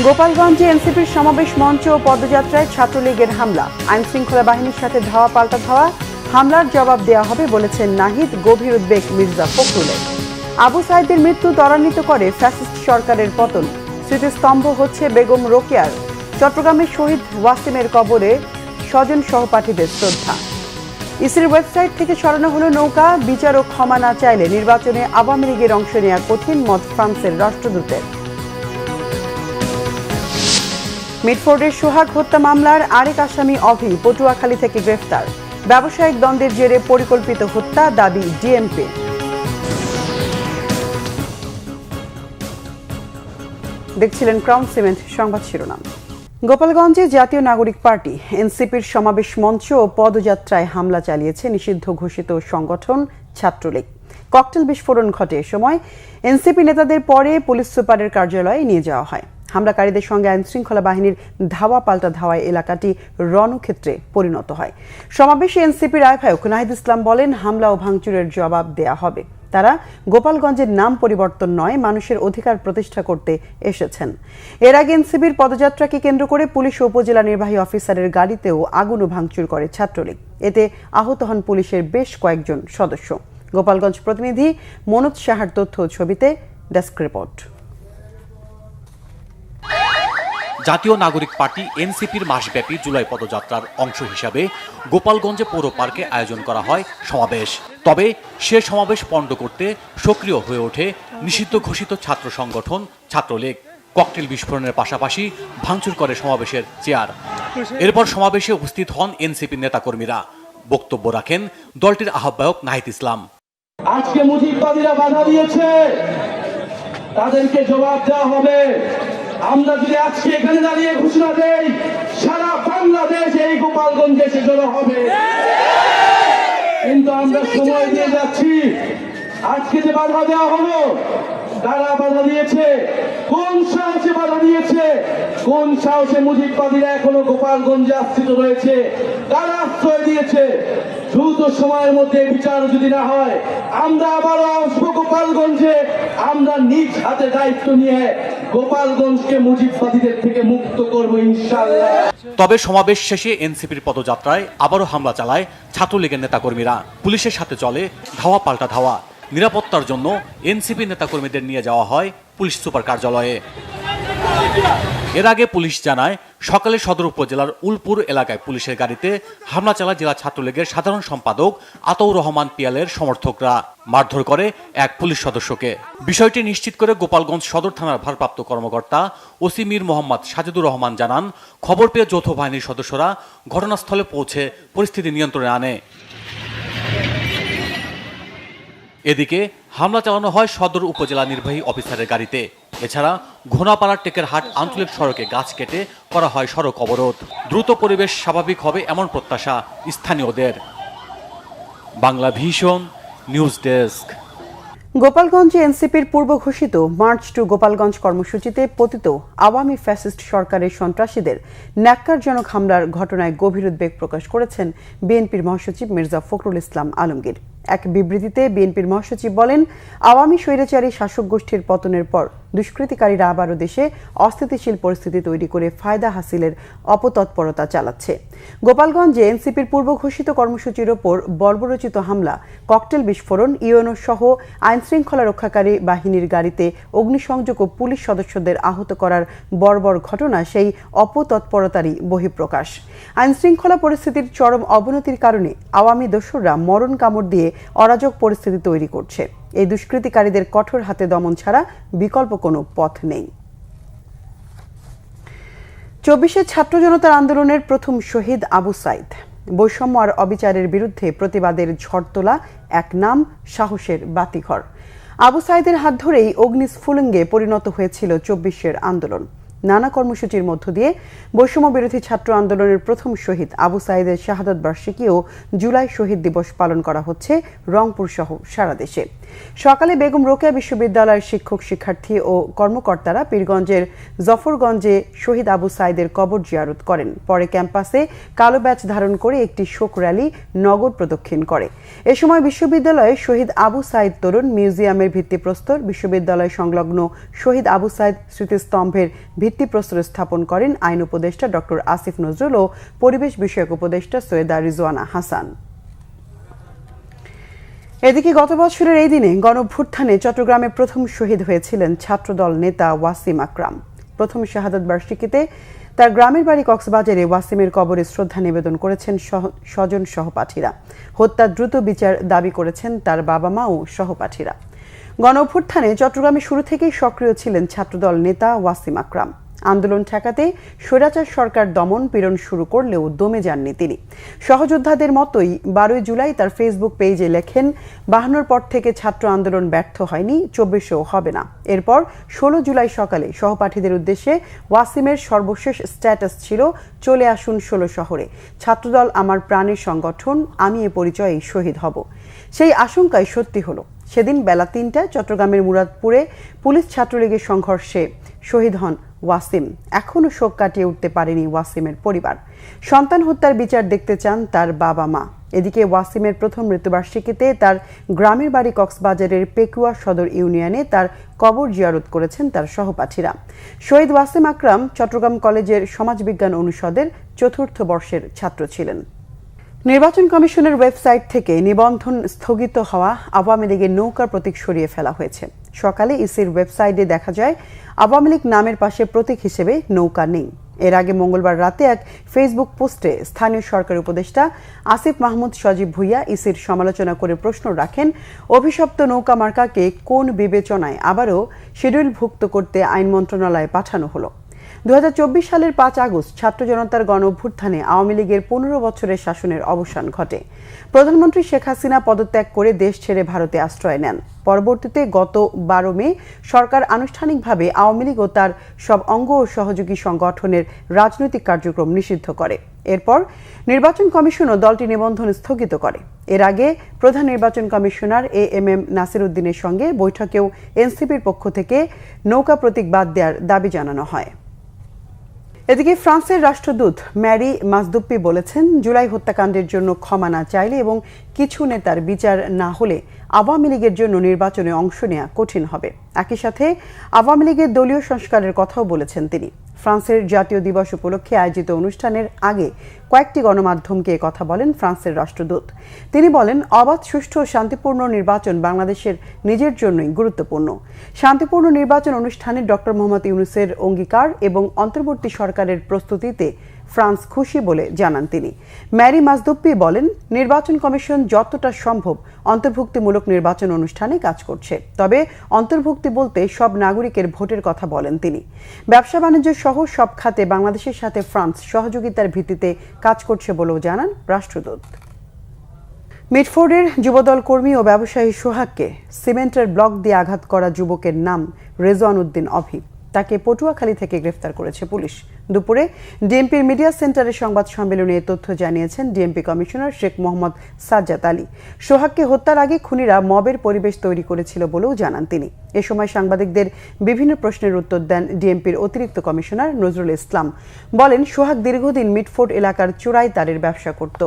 গোপালগঞ্জে এনসিপির সমাবেশ মঞ্চ ও পদযাত্রায় ছাত্রলীগের হামলা। আইন শৃঙ্খলা বাহিনীর সাথে ধাওয়া পাল্টা ধাওয়া। হামলার জবাব দেওয়া হবে বলেছেন নাহিদ, গভীর উদ্বেগ মির্জা ফখরুলের। আবু সাইদের মৃত্যু ত্বরান্বিত করে ফ্যাসিস্ট সরকারের পতন। স্মৃতিস্তম্ভ হচ্ছে বেগম রোকেয়ার। চট্টগ্রামের শহীদ ওয়াসিমের কবরে স্বজন সহপাঠীদের শ্রদ্ধা। ইসির ওয়েবসাইট থেকে সরানো হলো নৌকা। বিচার ও ক্ষমা না চাইলে নির্বাচনে আওয়ামী লীগের অংশ নেওয়া কঠিন মত ফ্রান্সের রাষ্ট্রদূতের। মিটফোর্ডের সোহাগ হত্যা মামলার আরেক আসামি অভি পটুয়াখালী থেকে গ্রেফতার। ব্যবসায়িক দ্বন্দ্বের জেরে পরিকল্পিত হত্যা দাবি ডিএমপি। দেখছিলেন ক্রাউন সিমেন্ট সংবাদ শিরোনাম। গোপালগঞ্জে জাতীয় নাগরিক পার্টি, এনসিপির সমাবেশ মঞ্চ ও পদযাত্রায় হামলা চালিয়েছে নিষিদ্ধ ঘোষিত সংগঠন ছাত্রলীগ। ককটেল বিস্ফোরণ ঘটে এ সময় এনসিপি নেতাদের পরে পুলিশ সুপারের কার্যালয়ে নিয়ে যাওয়া হয়। হামলাকারীদের সঙ্গে আইন শৃঙ্খলা বাহিনীর ধাওয়া পাল্টা ধাওয়ায় এলাকাটি রণক্ষেত্রে পরিণত হয়। সমাবেশে এনসিপির আহ্বায়ক নাহিদ ইসলাম বলেন, হামলা ও ভাঙচুরের জবাব দেয়া হবে। তারা গোপালগঞ্জের নাম পরিবর্তন নয়, মানুষের অধিকার প্রতিষ্ঠা করতে এসেছেন। এর আগে এনসিবির পদযাত্রাকে কেন্দ্র করে পুলিশ ও উপজেলা নির্বাহী অফিসারের গাড়িতেও আগুন ও ভাঙচুর করে ছাত্রলীগ। এতে আহত হন পুলিশের বেশ কয়েকজন সদস্য। গোপালগঞ্জ প্রতিনিধি মনোজ সাহার তথ্য ছবিতে ডেস্ক রিপোর্ট। জাতীয় নাগরিক পার্টি এনসিপির মাসব্যাপী জুলাই পদযাত্রার অংশ হিসাবে গোপালগঞ্জে পৌর পার্কে আয়োজন করা হয় সমাবেশ। তবে সে সমাবেশ পণ্ড করতে সক্রিয় হয়ে ওঠে নিষিদ্ধ ঘোষিত ছাত্র সংগঠন ছাত্রলীগ। ককটেল বিস্ফোরণের পাশাপাশি ভাঙচুর করে সমাবেশের চেয়ার। এরপর সমাবেশে উপস্থিত হন এনসিপির নেতাকর্মীরা। বক্তব্য রাখেন দলটির আহ্বায়ক নাহিদ ইসলাম। আজকে মুজিববাদীরা বাধা দিয়েছে। তাদেরকে জবাব দেওয়া হবে। আমরা যদি আজকে এখানে দাঁড়িয়ে ঘোষণা দেই, সারা বাংলাদেশ এই গোপালগঞ্জে এসে জড়ো হবে। কিন্তু আমরা সময় দিয়ে যাচ্ছি। আজকে যে বাধা দেওয়া হলো, কারা বাধা দিয়েছে? কোন সাহসে বাধা দিয়েছে? কোন সাহসে মুজিববাদীরা এখনও গোপালগঞ্জে আশ্রিত রয়েছে? কারা আশ্রয় দিয়েছে? দ্রুত সময়ের মধ্যে বিচার যদি না হয়, আমরা আবারও গোপালগঞ্জে আমরা নিজ হাতে দায়িত্ব নিয়ে গোপালগঞ্জকে মুজিববাদীদের থেকে মুক্ত করব ইনশাল্লাহ তবে সমাবেশ শেষে এনসিপির পদযাত্রায় আবারও হামলা চালায় ছাত্রলীগের নেতাকর্মীরা। পুলিশের সাথে চলে ধাওয়া পাল্টা ধাওয়া। নিরাপত্তার জন্য এনসিপি নেতাকর্মীদের নিয়ে যাওয়া হয় পুলিশ সুপার কার্যালয়ে। এর আগে পুলিশ জানায়, সকালে সদর উপজেলার উলপুর এলাকায় পুলিশের গাড়িতে হামলা চালায় জেলা ছাত্রলীগের সাধারণ সম্পাদক আতৌর রহমান পিয়ালের সমর্থকরা। মারধর করে এক পুলিশ সদস্যকে। বিষয়টি নিশ্চিত করে গোপালগঞ্জ সদর থানার ভারপ্রাপ্ত কর্মকর্তা ওসি মীর মোহাম্মদ সাজেদুর রহমান জানান, খবর পেয়ে যৌথ বাহিনীর সদস্যরা ঘটনাস্থলে পৌঁছে পরিস্থিতি নিয়ন্ত্রণে আনে। এদিকে হামলা চালানো হয় সদর উপজেলা নির্বাহী অফিসারের গাড়িতে। এছাড়া ঘোনাপাড়ার টেকের হাট আঞ্চলিক সড়কে গাছ কেটে করা হয় সড়ক অবরোধ। দ্রুত পরিবেশ স্বাভাবিক হবে এমন প্রত্যাশা স্থানীয়দের। বাংলা ভীষণ নিউজ ডেস্ক। গোপালগঞ্জে এনসিপির পূর্ব ঘোষিত মার্চ টু গোপালগঞ্জ কর্মসূচিতে পতিত আওয়ামী ফ্যাসিস্ট সরকারের সন্ত্রাসীদের ন্যাক্কারজনক হামলার ঘটনায় গভীর উদ্বেগ প্রকাশ করেছেন বিএনপির মহাসচিব মির্জা ফখরুল ইসলাম আলমগীর। এক বিবৃতিতে বিএনপির মহাসচিব বলেন, আওয়ামী স্বৈরাচারী শাসক গোষ্ঠীর পতনের পর দুষ্কৃতিকারীরা আবারও দেশে অস্থিতিশীল পরিস্থিতি তৈরি করে ফায়দা হাসিলের অপতৎপরতা চালাচ্ছে। গোপালগঞ্জে এনসিপির পূর্ব ঘোষিত কর্মসূচির ওপর বর্বরচিত হামলা, ককটেল বিস্ফোরণ, ইউএনও সহ আইন শৃঙ্খলা রক্ষাকারী বাহিনীর গাড়িতে অগ্নিসংযোগ ও পুলিশ সদস্যদের আহত করার বর্বর ঘটনা সেই অপতৎপরতারই বহিঃপ্রকাশ। আইন শৃঙ্খলা পরিস্থিতির চরম অবনতির কারণে আওয়ামী দস্যুরা মরণ কামড় দিয়ে অরাজক পরিস্থিতি তৈরি করছে। এই দুষ্কৃতিকারীদের কঠোর হাতে দমন ছাড়া বিকল্প কোনো পথ নেই। চব্বিশে ছাত্র জনতার আন্দোলনের প্রথম শহীদ আবু সাইদ। বৈষম্য আর অবিচারের বিরুদ্ধে প্রতিবাদের ঝড় তোলা এক নাম, সাহসের বাতিঘর। আবু সাইদের হাত ধরেই অগ্নিস্ফুলিঙ্গে পরিণত হয়েছিল চব্বিশের আন্দোলন। নানা কর্মসূচির মধ্য দিয়ে বৈষম্য বিরোধী ছাত্র আন্দোলনের প্রথম শহীদ আবু সাইদের শাহাদত বার্ষিকী ও জুলাই শহীদ দিবস পালন করা হচ্ছে রংপুর সহ সারা দেশে। সকালে বেগম রোকেয়া বিশ্ববিদ্যালয়ের শিক্ষক, শিক্ষার্থী ও কর্মকর্তারা পীরগঞ্জের জফরগঞ্জে শহীদ আবু সাইদের কবর জিয়ারত করেন। পরে ক্যাম্পাসে কালো ব্যাচ ধারণ করে একটি শোক র্যালি নগর প্রদক্ষিণ করে। এ সময় বিশ্ববিদ্যালয়ে শহীদ আবু সাইদ তরুণ মিউজিয়ামের ভিত্তিপ্রস্তর, বিশ্ববিদ্যালয় সংলগ্ন শহীদ আবু সাইদ স্মৃতিস্তম্ভের ভিত্তি ভিত্তিপ্রস্তর স্থাপন করেন আইন উপদেষ্টা ডক্টর আসিফ নজরুল ও পরিবেশ বিষয়ক উপদেষ্টা সৈয়দা রিজওয়ানা হাসান। এদিকে গত বছরের এই দিনে গণভ্যুত্থানে চট্টগ্রামে প্রথম শহীদ হয়েছিলেন ছাত্রদল নেতা ওয়াসিম আকরাম। প্রথম শাহাদত বার্ষিকীতে তার গ্রামের বাড়ি কক্সবাজারে ওয়াসিমের কবরে শ্রদ্ধা নিবেদন করেছেন স্বজন সহপাঠীরা। হত্যা দ্রুত বিচার দাবি করেছেন তার বাবা মা ও সহপাঠীরা। গণঅভ্যুত্থানে চট্টগ্রামে শুরু থেকেই সক্রিয় ছিলেন ছাত্রদল নেতা ওয়াসিম আকরাম। আন্দোলন ঠেকাতে স্বৈরাচার সরকার দমন পীড়ন শুরু করলেও দমে যাননি তিনি। সহযোদ্ধাদের মতোই বারোই জুলাই তার ফেসবুক পেজে লেখেন বাহানোর পর থেকে ছাত্র আন্দোলন ব্যর্থ হয়নি, চব্বিশেও হবে না। এরপর ষোলো জুলাই সকালে সহপাঠীদের উদ্দেশ্যে ওয়াসিমের সর্বশেষ স্ট্যাটাস ছিল, চলে আসুন ষোলো শহরে। ছাত্রদল আমার প্রাণের সংগঠন, আমি এ পরিচয়ে শহীদ হব। সেই আশঙ্কাই সত্যি হলো। সেদিন বেলা তিনটায় চট্টগ্রামের মুরাদপুরে পুলিশ ছাত্রলীগের সংঘর্ষে শহীদ হন ওয়াসিম। এখনও শোক কাটিয়ে উঠতে পারেনি ওয়াসিমের পরিবার। সন্তান হত্যার বিচার দেখতে চান তার বাবা মা। এদিকে ওয়াসিমের প্রথম মৃত্যুবার্ষিকীতে তার গ্রামের বাড়ি কক্সবাজারের পেকুয়া সদর ইউনিয়নে তার কবর জিয়ারত করেছেন তার সহপাঠীরা। শহীদ ওয়াসিম আকরাম চট্টগ্রাম কলেজের সমাজবিজ্ঞান অনুষদের চতুর্থ বর্ষের ছাত্র ছিলেন। নির্বাচন কমিশনের ওয়েবসাইট থেকে নিবন্ধন স্থগিত হওয়া আওয়ামী লীগের নৌকার প্রতীক সরিয়ে ফেলা হয়েছে। সকালে ইসির ওয়েবসাইটে দেখা যায়, আওয়ামী লীগ নামের পাশে প্রতীক হিসেবে নৌকা নেই। এর আগে মঙ্গলবার রাতে এক ফেসবুক পোস্টে স্থানীয় সরকার উপদেষ্টা আসিফ মাহমুদ সজীব ভুইয়া ইসির সমালোচনা করে প্রশ্ন রাখেন, অভিশপ্ত নৌকা মার্কাকে কোন বিবেচনায় আবারও শিডিউলভুক্ত করতে আইন মন্ত্রণালয়ে পাঠানো হলো? দু হাজার চব্বিশ সালের পাঁচ আগস্ট ছাত্র জনতার গণ অভ্যুত্থানে আওয়ামী লীগের পনেরো বছরের শাসনের অবসান ঘটে। প্রধানমন্ত্রী শেখ হাসিনা পদত্যাগ করে দেশ ছেড়ে ভারতে আশ্রয় নেন। পরবর্তীতে গত বারো মে সরকার আনুষ্ঠানিকভাবে আওয়ামী লীগ ও তার সব অঙ্গ ও সহযোগী সংগঠনের রাজনৈতিক কার্যক্রম নিষিদ্ধ করে। এরপর নির্বাচন কমিশনও দলটি নিবন্ধন স্থগিত করে। এর আগে প্রধান নির্বাচন commissioner A M M Nasir উদ্দিনের সঙ্গে বৈঠকেও এনসিপির পক্ষ থেকে নৌকা প্রতীক বাদ দেওয়ার দাবি জানানো হয়। এদিকে ফ্রান্সের রাষ্ট্রদূত ম্যারি মাসদুপ্পি বলেছেন, জুলাই হত্যাকাণ্ডের জন্য ক্ষমা না চাইলে এবং কিছু নেতার বিচার না হলে আওয়ামী লীগের জন্য নির্বাচনে অংশ নেওয়া কঠিন হবে। একই সাথে আওয়ামী লীগের দলীয় সংস্কারের কথাও বলেছেন তিনি। ফ্রান্সের জাতীয় দিবস উপলক্ষে আয়োজিত অনুষ্ঠানের আগে কয়েকটি গণমাধ্যমকে কথা বলেন ফ্রান্সের রাষ্ট্রদূত। তিনি বলেন, অবাধ, সুষ্ঠু ও শান্তিপূর্ণ নির্বাচন বাংলাদেশের নিজের জন্যই গুরুত্বপূর্ণ। শান্তিপূর্ণ নির্বাচন অনুষ্ঠানে ডক্টর মোহাম্মদ ইউনুসের অঙ্গীকার এবং অন্তর্বর্তী সরকারের প্রস্তুতিতে ফ্রান্স খুশি বলে জানান তিনি। ম্যারি মাজদুপ্পি বলেন, নির্বাচন কমিশন যতটা সম্ভব অন্তর্ভুক্তিমূলক নির্বাচন অনুষ্ঠানে কাজ করছে। তবে অন্তর্ভুক্তি বলতে সব নাগরিকের ভোটের কথা বলেন তিনি। ব্যবসা বাণিজ্য সহ সব খাতে বাংলাদেশের সাথে ফ্রান্স সহযোগিতার ভিত্তিতে কাজ করছে বলেও জানান রাষ্ট্রদূত। মিডফোর্ডের যুবদল কর্মী ও ব্যবসায়ী সোহাগকে সিমেন্টের ব্লক দিয়ে আঘাত করা যুবকের নাম রেজওয়ান উদ্দিন অভি তাকে পটুয়াখালী থেকে গ্রেফতার করেছে পুলিশ। দুপুরে ডিএমপির মিডিয়া সেন্টারে সংবাদ সম্মেলনে তথ্য জানিয়েছেন ডিএমপি কমিশনার শেখ মোহাম্মদ সাজ্জাদ আলী। সোহাগকে হত্যার আগে খুনিরা মবের পরিবেশ তৈরি করেছিল বলেও জানান তিনি। এ সময় সাংবাদিকদের বিভিন্ন প্রশ্নের উত্তর দেন ডিএমপির অতিরিক্ত কমিশনার নজরুল ইসলাম। বলেন, সোহাগ দীর্ঘদিন মিটফোর্ড এলাকার চোরাই তারের ব্যবসা করত।